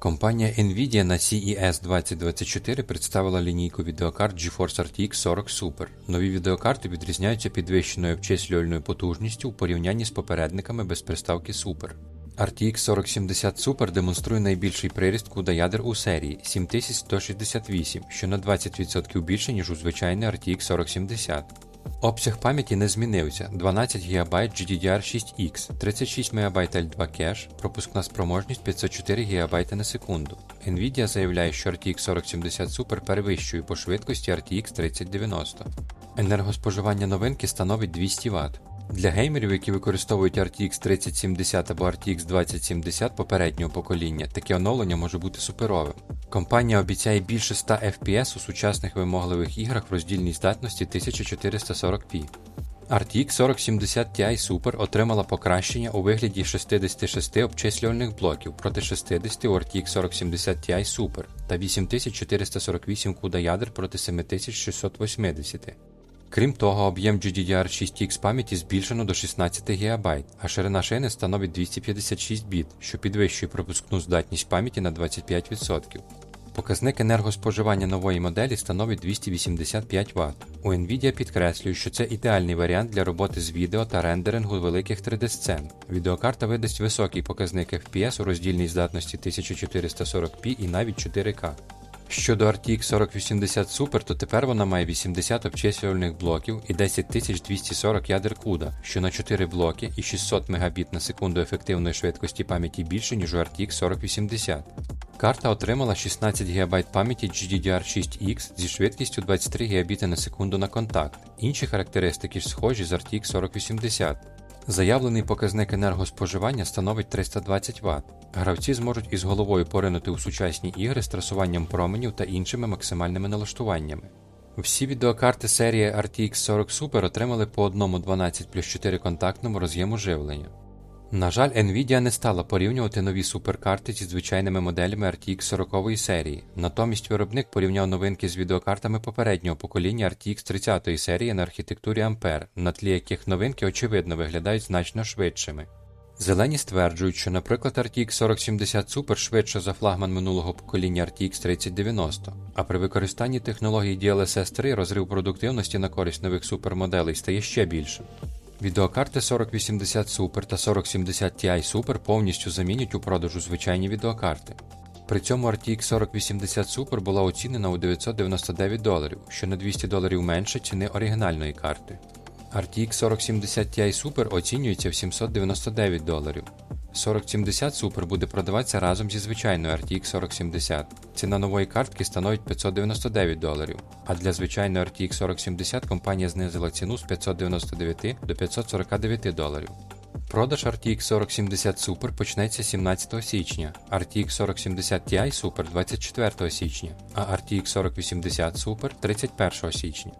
Компанія Nvidia на CES 2024 представила лінійку відеокарт GeForce RTX 40 Super. Нові відеокарти відрізняються підвищеною обчислювальною потужністю у порівнянні з попередниками без приставки Super. RTX 4070 Super демонструє найбільший приріст CUDA ядер у серії 7168, що на 20% більше, ніж у звичайний RTX 4070. Обсяг пам'яті не змінився: 12 ГБ GDDR6X, 36 МБ L2 кеш, пропускна спроможність 504 ГБ на секунду. Nvidia заявляє, що RTX 4070 Super перевищує по швидкості RTX 3090. Енергоспоживання новинки становить 200 Вт. Для геймерів, які використовують RTX 3070 або RTX 2070 попереднього покоління, таке оновлення може бути суперовим. Компанія обіцяє більше 100 FPS у сучасних вимогливих іграх в роздільній здатності 1440p. RTX 4070 Ti Super отримала покращення у вигляді 66 обчислювальних блоків проти 60 у RTX 4070 Ti Super та 8448 CUDA ядер проти 7680. Крім того, об'єм GDDR6X пам'яті збільшено до 16 ГБ, а ширина шини становить 256 біт, що підвищує пропускну здатність пам'яті на 25%. Показник енергоспоживання нової моделі становить 285 Вт. У Nvidia підкреслюють, що це ідеальний варіант для роботи з відео та рендерингу великих 3D-сцен. Відеокарта видасть високий показник FPS у роздільній здатності 1440p і навіть 4К. Щодо RTX 4080 Super, то тепер вона має 80 обчислювальних блоків і 10240 ядер CUDA, що на 4 блоки і 600 Мбіт на секунду ефективної швидкості пам'яті більше, ніж у RTX 4080. Карта отримала 16 ГБ пам'яті GDDR6X зі швидкістю 23 Гбіт на секунду на контакт. Інші характеристики ж схожі з RTX 4080. Заявлений показник енергоспоживання становить 320 Вт. Гравці зможуть із головою поринути у сучасні ігри з трасуванням променів та іншими максимальними налаштуваннями. Всі відеокарти серії RTX 40 Super отримали по одному 12 плюс 4 контактному роз'єму живлення. На жаль, Nvidia не стала порівнювати нові суперкарти зі звичайними моделями RTX 40 серії. Натомість виробник порівняв новинки з відеокартами попереднього покоління RTX 30 серії на архітектурі Ampere, на тлі яких новинки очевидно виглядають значно швидшими. Зелені стверджують, що, наприклад, RTX 4070 Super швидше за флагман минулого покоління RTX 3090, а при використанні технології DLSS 3 розрив продуктивності на користь нових супермоделей стає ще більшим. Відеокарти 4080 Super та 4070 Ti Super повністю замінять у продажу звичайні відеокарти. При цьому RTX 4080 Super була оцінена у 999 доларів, що на 200 доларів менше ціни оригінальної карти. RTX 4070 Ti Super оцінюється в 799 доларів. 4070 Super буде продаватися разом зі звичайною RTX 4070. Ціна нової картки становить 599 доларів, а для звичайної RTX 4070 компанія знизила ціну з 599 до 549 доларів. Продаж RTX 4070 Super почнеться 17 січня, RTX 4070 Ti Super 24 січня, а RTX 4080 Super 31 січня.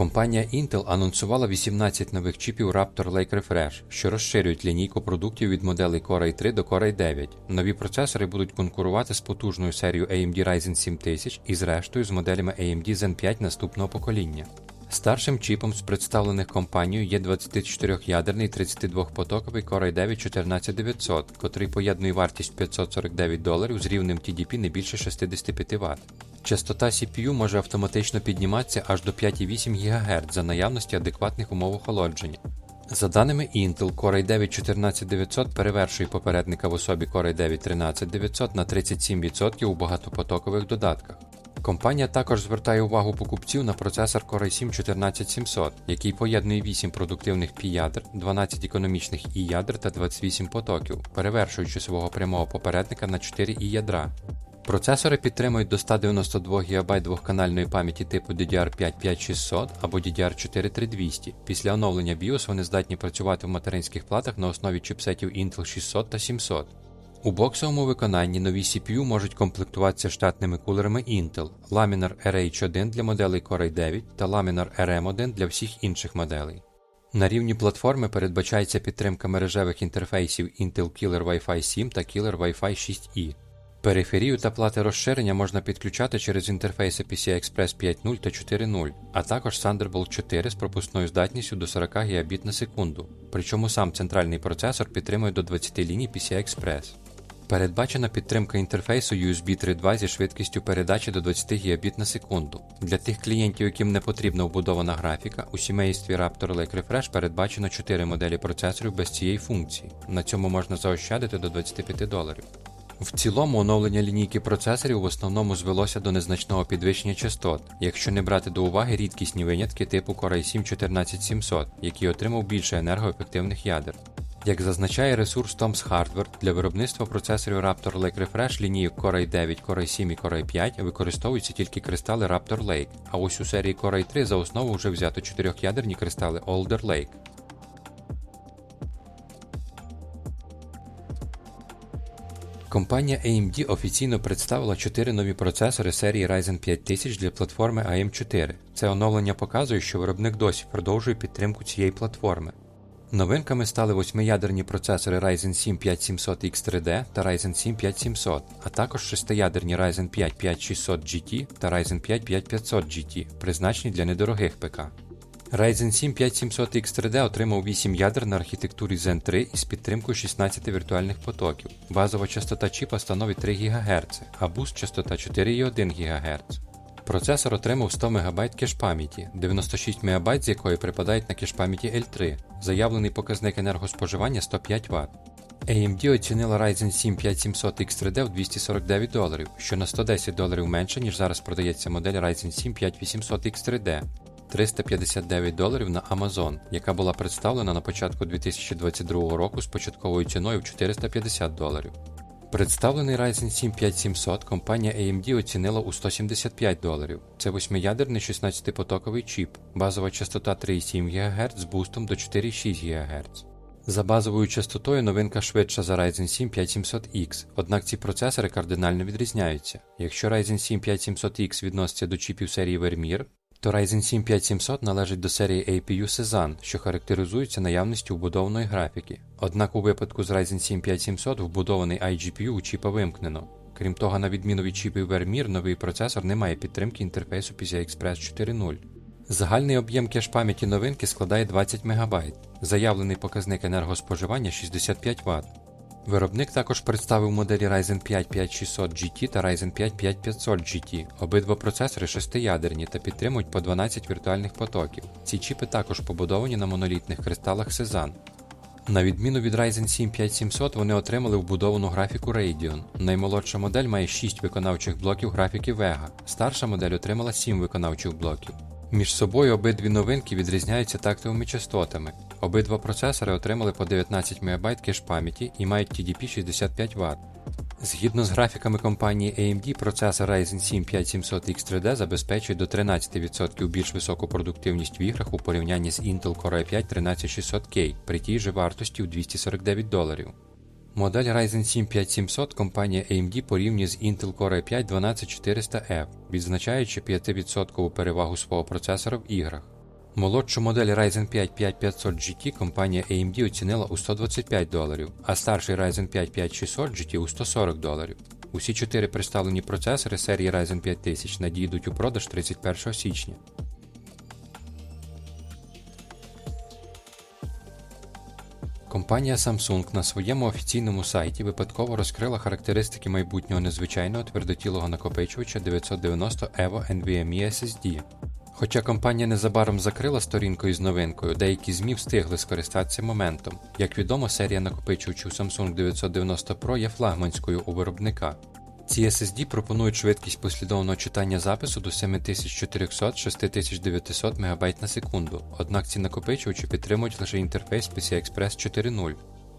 Компанія Intel анонсувала 18 нових чіпів Raptor Lake Refresh, що розширюють лінійку продуктів від моделей Core i 3 до Core i 9. Нові процесори будуть конкурувати з потужною серією AMD Ryzen 7000 і зрештою з моделями AMD Zen 5 наступного покоління. Старшим чіпом з представлених компанією є 24-ядерний 32-потоковий Core i 9 14900, котрий поєднує вартість 549 доларів з рівнем TDP не більше 65 Вт. Частота CPU може автоматично підніматися аж до 5,8 ГГц за наявності адекватних умов охолодження. За даними Intel, Core i 9 14900 перевершує попередника в особі Core i 9 13900 на 37% у багатопотокових додатках. Компанія також звертає увагу покупців на процесор Core i 7 14700, який поєднує 8 продуктивних пі-ядер, 12 економічних і ядер та 28 потоків, перевершуючи свого прямого попередника на 4 і ядра. Процесори підтримують до 192 ГБ двохканальної пам'яті типу DDR5 5600 або DDR4 3200. Після оновлення BIOS вони здатні працювати в материнських платах на основі чіпсетів Intel 600 та 700. У боксовому виконанні нові CPU можуть комплектуватися штатними кулерами Intel, Laminar RH1 для моделей Core i 9 та Laminar RM1 для всіх інших моделей. На рівні платформи передбачається підтримка мережевих інтерфейсів Intel Killer Wi-Fi 7 та Killer Wi-Fi 6E. Периферію та плати розширення можна підключати через інтерфейси PCI-Express 5.0 та 4.0, а також Thunderbolt 4 з пропускною здатністю до 40 Гбіт на секунду. Причому сам центральний процесор підтримує до 20 ліній PCI-Express. Передбачена підтримка інтерфейсу USB 3.2 зі швидкістю передачі до 20 Гбіт на секунду. Для тих клієнтів, яким не потрібна вбудована графіка, у сімействі Raptor Lake Refresh передбачено 4 моделі процесорів без цієї функції. На цьому можна заощадити до 25 доларів. В цілому оновлення лінійки процесорів в основному звелося до незначного підвищення частот, якщо не брати до уваги рідкісні винятки типу Core i7 14700, який отримав більше енергоефективних ядер. Як зазначає ресурс Tom's Hardware, для виробництва процесорів Raptor Lake Refresh лінії Core i 9, Core i 7 і Core i 5 використовуються тільки кристали Raptor Lake, а ось у серії Core i 3 за основу вже взято чотирьохядерні кристали Alder Lake. Компанія AMD офіційно представила 4 нові процесори серії Ryzen 5000 для платформи AM4. Це оновлення показує, що виробник досі продовжує підтримку цієї платформи. Новинками стали восьмиядерні процесори Ryzen 7 5700X3D та Ryzen 7 5700, а також шестиядерні Ryzen 5 5600 GT та Ryzen 5 5500 GT, призначені для недорогих ПК. Ryzen 7 5700X3D отримав 8 ядер на архітектурі Zen 3 із підтримкою 16 віртуальних потоків. Базова частота чіпа становить 3 ГГц, а буст частота 4,1 ГГц. Процесор отримав 100 МБ кеш пам'яті, 96 МБ з якої припадають на кеш пам'яті L3, заявлений показник енергоспоживання 105 Вт. AMD оцінила Ryzen 7 5700X3D в 249 доларів, що на 110 доларів менше, ніж зараз продається модель Ryzen 7 5800X3D. 359 доларів на Amazon, яка була представлена на початку 2022 року з початковою ціною в 450 доларів. Представлений Ryzen 7 5700 компанія AMD оцінила у 175 доларів. Це восьмиядерний 16-потоковий чіп, базова частота 3,7 ГГц з бустом до 4,6 ГГц. За базовою частотою новинка швидша за Ryzen 7 5700X, однак ці процесори кардинально відрізняються. Якщо Ryzen 7 5700X відноситься до чіпів серії Vermeer, то Ryzen 7 5700 належить до серії APU Cezanne, що характеризується наявністю вбудованої графіки. Однак у випадку з Ryzen 7 5700 вбудований iGPU у чіпа вимкнено. Крім того, на відміну від чіпів Vermeer, новий процесор не має підтримки інтерфейсу PCI Express 4.0. Загальний об'єм кеш пам'яті новинки складає 20 МБ, заявлений показник енергоспоживання 65 Вт. Виробник також представив моделі Ryzen 5 5600 GT та Ryzen 5 5500 GT. Обидва процесори шестиядерні та підтримують по 12 віртуальних потоків. Ці чіпи також побудовані на монолітних кристалах Cezanne. На відміну від Ryzen 7 5700, вони отримали вбудовану графіку Radeon. Наймолодша модель має 6 виконавчих блоків графіки Vega, старша модель отримала 7 виконавчих блоків. Між собою обидві новинки відрізняються тактовими частотами. Обидва процесори отримали по 19 МБ кеш пам'яті і мають TDP 65 Вт. Згідно з графіками компанії AMD, процесор Ryzen 7 5700X3D забезпечує до 13% більш високу продуктивність в іграх у порівнянні з Intel Core i5 13600K при тій же вартості у 249 доларів. Модель Ryzen 7 5700 компанія AMD порівнює з Intel Core i5 12400F, відзначаючи 5% перевагу свого процесора в іграх. Молодшу модель Ryzen 5 5500 GT компанія AMD оцінила у 125 доларів, а старший Ryzen 5 5600 GT у 140 доларів. Усі чотири представлені процесори серії Ryzen 5000 надійдуть у продаж 31 січня. Компанія Samsung на своєму офіційному сайті випадково розкрила характеристики майбутнього незвичайного твердотілого накопичувача 990 EVO NVMe SSD. Хоча компанія незабаром закрила сторінку із новинкою, деякі ЗМІ встигли скористатися моментом. Як відомо, серія накопичувачів Samsung 990 Pro є флагманською у виробника. Ці SSD пропонують швидкість послідовного читання запису до 7400-6900 МБ на секунду, однак ці накопичувачі підтримують лише інтерфейс PCI Express 4.0.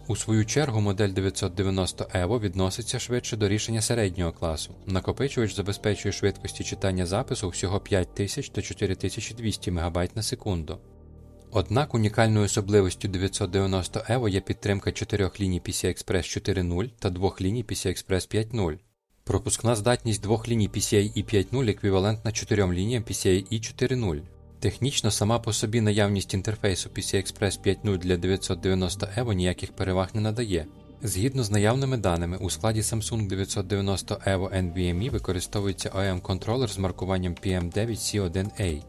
У свою чергу модель 990 EVO відноситься швидше до рішення середнього класу. Накопичувач забезпечує швидкості читання запису всього 5000 та 4200 МБ на секунду. Однак унікальною особливостю 990 EVO є підтримка 4 ліній PCI Express 4.0 та 2 ліній PCI Express 5.0. Пропускна здатність двох ліній PCIe 5.0 еквівалентна 4 лініям PCIe 4.0. Технічно сама по собі наявність інтерфейсу PCI Express 5.0 для 990 EVO ніяких переваг не надає. Згідно з наявними даними, у складі Samsung 990 EVO NVMe використовується OEM-контролер з маркуванням PM9C1A.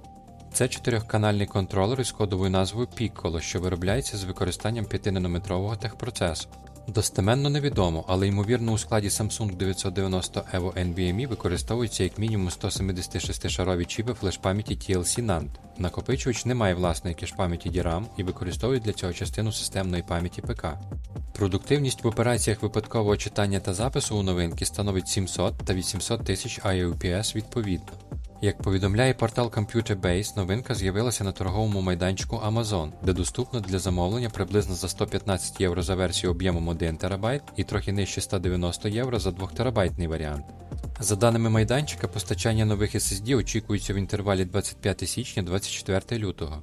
Це чотирьохканальний контролер із кодовою назвою Piccolo, що виробляється з використанням 5-нанометрового техпроцесу. Достеменно невідомо, але ймовірно у складі Samsung 990 EVO NVMe використовується як мінімум 176-шарові чіпи флеш-пам'яті TLC NAND. Накопичувач не має власної кеш-пам'яті DRAM і використовує для цього частину системної пам'яті ПК. Продуктивність в операціях випадкового читання та запису у новинки становить 700 та 800 тисяч IUPS відповідно. Як повідомляє портал Computer Base, новинка з'явилася на торговому майданчику Amazon, де доступна для замовлення приблизно за 115 євро за версію об'ємом 1 ТБ і трохи нижче 190 євро за 2 терабайтний варіант. За даними майданчика, постачання нових SSD очікується в інтервалі 25 січня 24 лютого.